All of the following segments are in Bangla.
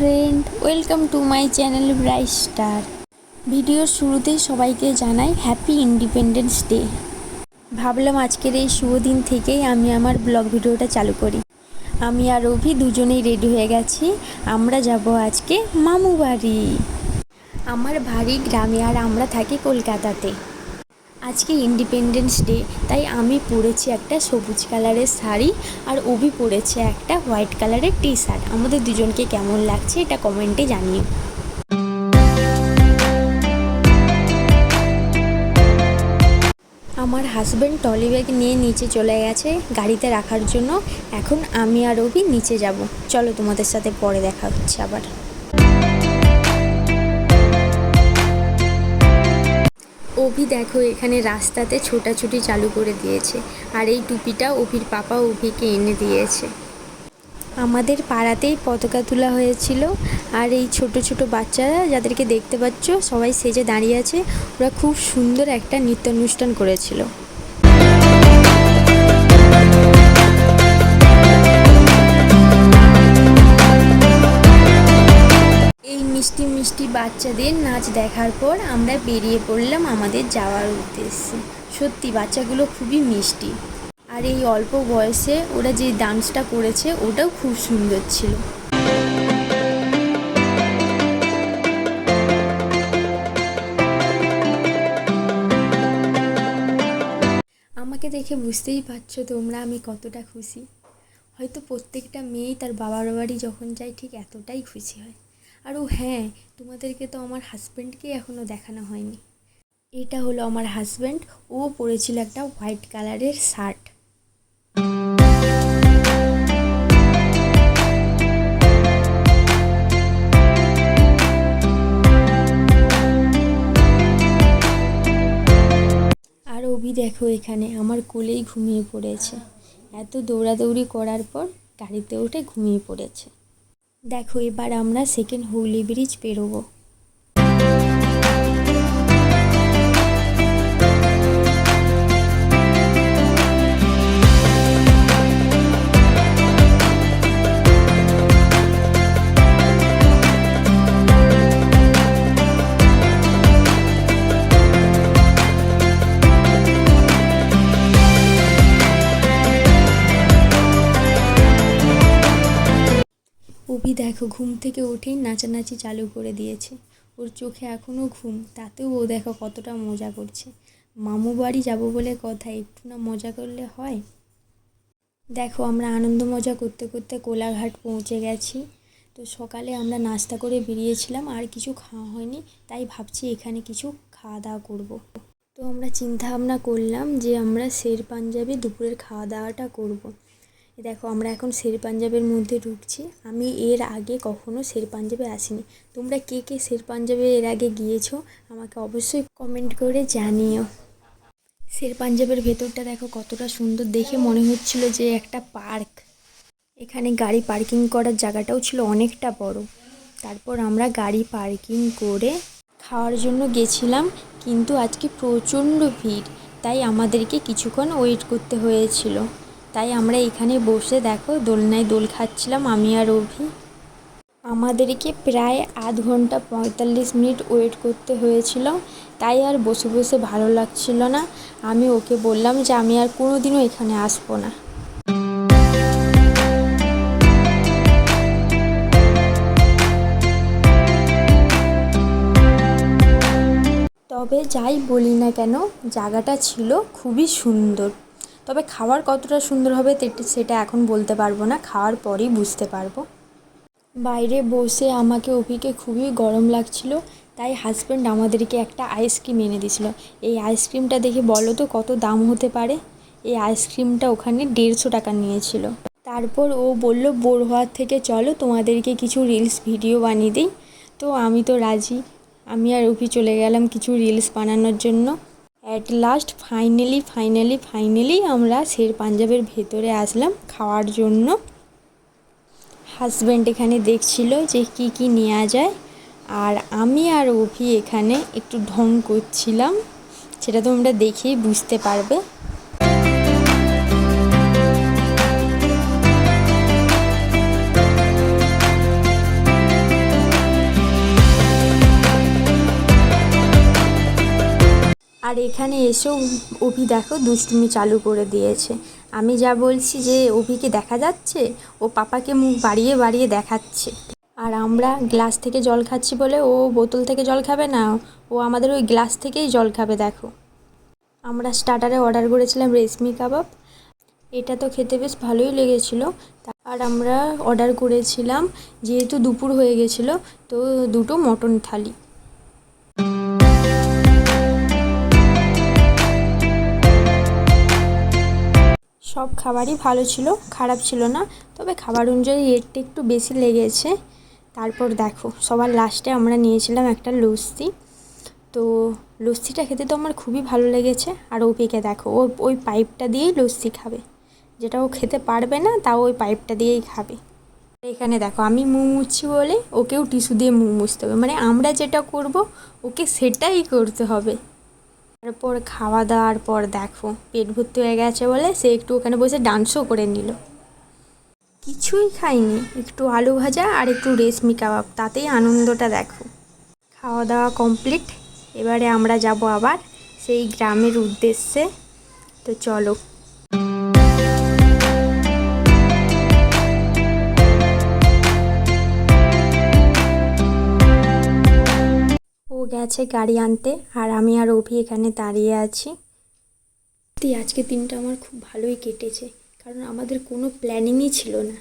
Friend welcome to my channel bright star ভিডিওর শুরুতেই সবাইকে জানাই হ্যাপি ইন্ডিপেন্ডেন্স ডে ভাবলাম আজকের এই শুভ দিন থেকেই আমি আমার ব্লগ ভিডিওটা চালু করি। আমি আর অভি দুজনেই রেডি হয়ে গেছি। আমরা যাব আজকে মামু বাড়ি আমার বাড়ি গ্রামে আর আমরা থাকি কলকাতাতে। আজকে ইন্ডিপেন্ডেন্স ডে তাই আমি পরেছি একটা সবুজ কালারের শাড়ি আর অভি পরেছে একটা হোয়াইট কালারের টি শার্ট আমাদের দুজনকে কেমন লাগছে এটা কমেন্টে জানিও। আমার হাজব্যান্ড টলি ব্যাগ নিয়ে নিচে চলে গেছে গাড়িতে রাখার জন্য। এখন আমি আর অভি নিচে যাব। চলো তোমাদের সাথে পরে দেখা হচ্ছে আবার। অভি দেখো, এখানে রাস্তাতে ছোটাছুটি চালু করে দিয়েছে। আর এই টুপিটা অভির পাপা অভিকে এনে দিয়েছে। আমাদের পাড়াতেই পতাকা তোলা হয়েছিল। আর এই ছোট ছোট বাচ্চারা যাদেরকে দেখতে পাচ্ছ, সবাই সেজে দাঁড়িয়ে আছে। ওরা খুব সুন্দর একটা নৃত্যানুষ্ঠান করেছিল। মিষ্টি মিষ্টি বাচ্চাদের নাচ দেখার পর আমরা বেরিয়ে পড়লাম আমাদের যাওয়ার উদ্দেশ্যে। সত্যি, বাচ্চাগুলো খুবই মিষ্টি। আর এই অল্প বয়সে ওরা যে ডান্সটা করেছে, ওটাও খুব সুন্দর ছিল। আমাকে দেখে বুঝতেই পারছ তোমরা আমি কতটা খুশি। হয়তো প্রত্যেকটা মেয়েই তার বাবার বাড়ি যখন যায়, ঠিক এতটাই খুশি হয়। আর ও হ্যাঁ তোমাদেরকে তো আমার হাজব্যান্ডকে এখনও দেখানো হয়নি। এটা হলো আমার হাজব্যান্ড ও পরেছিল একটা হোয়াইট কালারের শার্ট আর অভি দেখো এখানে, আমার কোলেই ঘুমিয়ে পড়েছে। এত দৌড়াদৌড়ি করার পর গাড়িতে উঠে ঘুমিয়ে পড়েছে। দেখো এবার আমরা সেকেন্ড হুগলি ব্রিজ পেরোবো। অভি দেখো, ঘুম থেকে উঠেই নাচানাচি চালু করে দিয়েছে। ওর চোখে এখনও ঘুম, তাতেও ও দেখো কতটা মজা করছে। মামু বাড়ি যাব বলে কথা, একটু না মজা করলে হয়? দেখো, আমরা আনন্দ মজা করতে করতে কোলাঘাট পৌঁছে গেছি। তো সকালে আমরা নাস্তা করে বেরিয়েছিলাম, আর কিছু খাওয়া হয়নি, তাই ভাবছি এখানে কিছু খাওয়া দাওয়া করব। তো আমরা চিন্তা ভাবনা করলাম যে আমরা শের পাঞ্জাবে দুপুরের খাওয়া দাওয়াটা করব। দেখো, আমরা এখন শের পাঞ্জাবের মধ্যে ঢুকছি। আমি এর আগে কখনো শের পাঞ্জাবে আসিনি। তোমরা কে কে শের পাঞ্জাবে এর আগে গিয়েছো, আমাকে অবশ্যই কমেন্ট করে জানিও। শের পাঞ্জাবের ভেতরটা দেখো, কতটা সুন্দর। দেখে মনে হচ্ছিল যে একটা পার্ক। এখানে গাড়ি পার্কিং করার জায়গাটাও ছিল অনেকটা বড়। তারপর আমরা গাড়ি পার্কিং করে খাওয়ার জন্য গেছিলাম, কিন্তু আজকে প্রচণ্ড ভিড়, তাই আমাদেরকে কিছুক্ষণ ওয়েট করতে হয়েছিল। তাই আমরা এখানে বসে দেখো, দোলনায় দোল খাচ্ছিলাম আমি আর অভি। আমাদেরকে প্রায় আধ ঘণ্টা পঁয়তাল্লিশ মিনিট ওয়েট করতে হয়েছিল, তাই আর বসে বসে ভালো লাগছিল না। আমি ওকে বললাম যে আমি আর কোনো দিনও এখানে আসব না। তবে যাই বলি না কেন, জায়গাটা ছিল খুবই সুন্দর। তবে খাওয়ার কতটা সুন্দর হবে সেটা এখন বলতে পারব না। খাওয়ার পরেই বুঝতে পারব। বাইরে বসে আমাকে অভিকে খুবই গরম লাগছিল, তাই হাজব্যান্ড আমাদেরকে একটা আইসক্রিম এনে দিয়েছিল। এই আইসক্রিমটা দেখে বলো তো কত দাম হতে পারে? এই আইসক্রিমটা ওখানে দেড়শো টাকা নিয়েছিল। তারপর ও বলল, বোর হওয়ার থেকে চলো, তোমাদেরকে কিছু রিলস ভিডিও বানিয়ে দিই। তো আমি তো রাজি। আমি আর অভি চলে গেলাম কিছু রিলস বানানোর জন্য। At last finally finally finally আমরা শের পাঞ্জাবের ভেতরে আসলাম খাওয়ার জন্য। হাজব্যান্ড এখানে দেখছিল যে কি কি নেওয়া যায়। আর আমি আর অভি এখানে একটু ঢং করছিলাম। সেটা তোমরা দেখেই বুঝতে পারবে। আর এখানে এসেও অভি দেখো দুষ্টুমি চালু করে দিয়েছে। আমি যা বলছি যে অভিকে দেখা যাচ্ছে, ও পাপাকে মুখ বাড়িয়ে বাড়িয়ে দেখাচ্ছে। আর আমরা গ্লাস থেকে জল খাচ্ছি বলে ও বোতল থেকে জল খাবে না, ও আমাদের ওই গ্লাস থেকেই জল খাবে দেখো। আমরা স্টার্টারে অর্ডার করেছিলাম রেশমি কাবাব। এটা তো খেতে বেশ ভালোই লেগেছিলো। আর আমরা অর্ডার করেছিলাম, যেহেতু দুপুর হয়ে গেছিল, তো দুটো মটন থালি। সব খাবারই ভালো ছিল, খারাপ ছিল না। তবে খাবার অনুযায়ী রেটটা একটু বেশি লেগেছে। তারপর দেখো, সবার লাস্টে আমরা নিয়েছিলাম একটা লস্যি। তো লস্যিটা খেতে তো আমার খুবই ভালো লেগেছে। আর ওপিকে দেখো, ও ওই পাইপটা দিয়েই লস্যি খাবে। যেটা ও খেতে পারবে না, তাও ওই পাইপটা দিয়েই খাবে। এখানে দেখো, আমি মুছছি বলে ওকেও টিস্যু দিয়ে মুছতে হবে। মানে আমরা যেটা করব, ওকে সেটাই করতে হবে। তারপর খাওয়া দাওয়ার পর দেখো, পেট ভর্তি হয়ে গেছে বলে সে একটু ওখানে বসে ডান্সও করে নিল। কিছুই খাইনি একটু আলু ভাজা আর একটু রেশমি কাবাব, তাতেই আনন্দটা দেখো। খাওয়া দাওয়া কমপ্লিট এবারে আমরা যাব আবার সেই গ্রামের উদ্দেশ্যে। তো চলো। গেছে গাড়ি আনতে, আর আমি আর অভি এখানে দাঁড়িয়ে আছি। সত্যি আজকে দিনটা আমার খুব ভালোই কেটেছে, কারণ আমাদের কোনো প্ল্যানিংই ছিল না।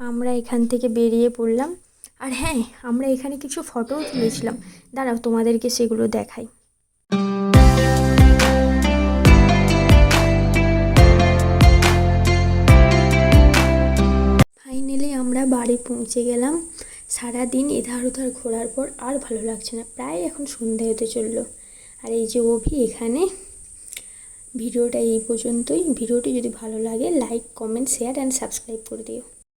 আমরা এখান থেকে বেরিয়ে পড়লাম। আর হ্যাঁ আমরা এখানে কিছু ফটোও তুলেছিলাম। দাঁড়াও, তোমাদেরকে সেগুলো দেখাই। বাড়ি পৌঁছে গেলাম। সারা দিন এধার ওধার ঘোরার পর আর ভালো লাগছে না, প্রায় এখন সন্ধে হতে চলল। আর এই যে অভি এখানে, ভিডিওটা এই পর্যন্তই। ভিডিওটি যদি ভালো লাগে like comment share and subscribe করে দিও।